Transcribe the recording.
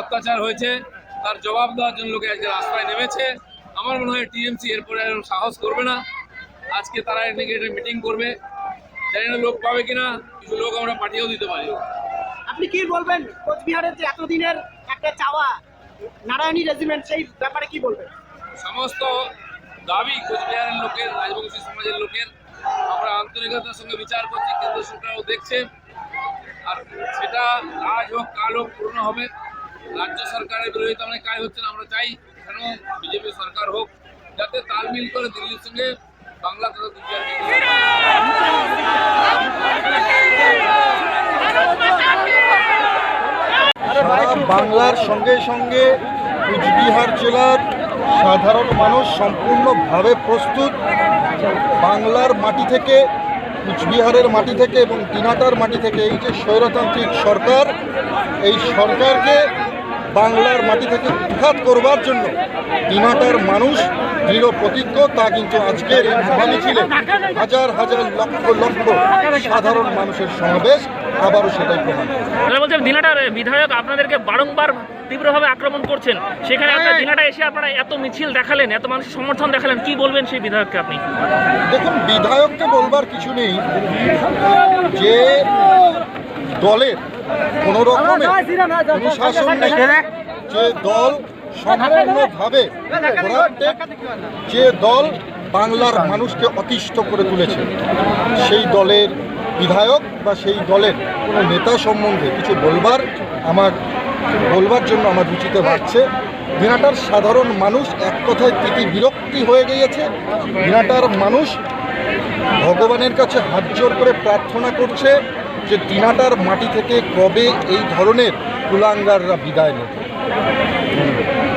অত্যাচার হয়েছে তার জবাব দেওয়ার জন্য লোকে আজকে রাস্তায় নেমেছে। আমার মনে হয় টিএমসি এরপরে এরকম সাহস করবে না। আজকে তারা এদিকে একটা মিটিং করবে। জানি না লোক পাবে কিনা কিছু লোক আমরা পাঠিয়েও দিতে পারি। আপনি কি বলবেন? কোচবিহারের যে এতদিনের একটা চাওয়া নারায়ণী রেজিমেন্ট সেই ব্যাপারে কি বলবেন? সমস্ত দাবি কোচবিহারের লোকের রাজবংশী সমাজের লোকের। আমরা আন্তরিকতার সঙ্গে বিচার করছি কেন্দ্র সরকারও দেখছে। আর সেটা আজ হোক, কাল হোক, পূর্ণ হবে। রাজ্য সরকারের বিরোধিতা অনেক কাজ হচ্ছে না, আমরা চাই কেন বিজেপি সরকার হোক, যাতে তালমিল করে দিল্লির সঙ্গে বাংলা তথা বাংলার সঙ্গে সঙ্গে কুচবিহার জেলার সাধারণ মানুষ সম্পূর্ণভাবে প্রস্তুত। বাংলার মাটি থেকে কুচবিহারের মাটি থেকে এবং দিনাটার মাটি থেকে এই যে স্বৈরতান্ত্রিক সরকার, এই সরকারকে বাংলার মাটি থেকে উৎখাত করবার জন্য দিনাটার মানুষ দৃঢ় প্রতিজ্ঞ তা কিন্তু আজকের এই মিছিলে হাজার হাজার লক্ষ লক্ষ সাধারণ মানুষের সমাবেশ আবারও সেটাই প্রমাণ বলছেন দিনাটার বিধায়ক আপনাদেরকে বারংবার তীব্রভাবে আক্রমণ করছেন। সেখানে আপনার দিনাটা এসে আপনারা এত মিছিল দেখালেন এত মানুষের সমর্থন দেখালেন কি বলবেন সেই বিধায়ককে আপনি? দেখুন বিধায়ককে বলবার কিছু নেই। যে দলের কোন রকমের অনুশাসন যে দল সম্পূর্ণভাবে যে দল বাংলার মানুষকে অতিষ্ঠ করে তুলেছে, সেই দলের বিধায়ক বা সেই দলের কোনো নেতা সম্বন্ধে কিছু বলবার আমার, বলবার জন্য আমার রুচিতে বাড়ছে। দিনাটার সাধারণ মানুষ এক কথায় তিতি বিরক্তি হয়ে গিয়েছে। দিনাটার মানুষ ভগবানের কাছে হাত জোর করে প্রার্থনা করছে যে দিনাটার মাটি থেকে কবে এই ধরনের কুলাঙ্গাররা বিদায় নেবে। ধন্যবাদ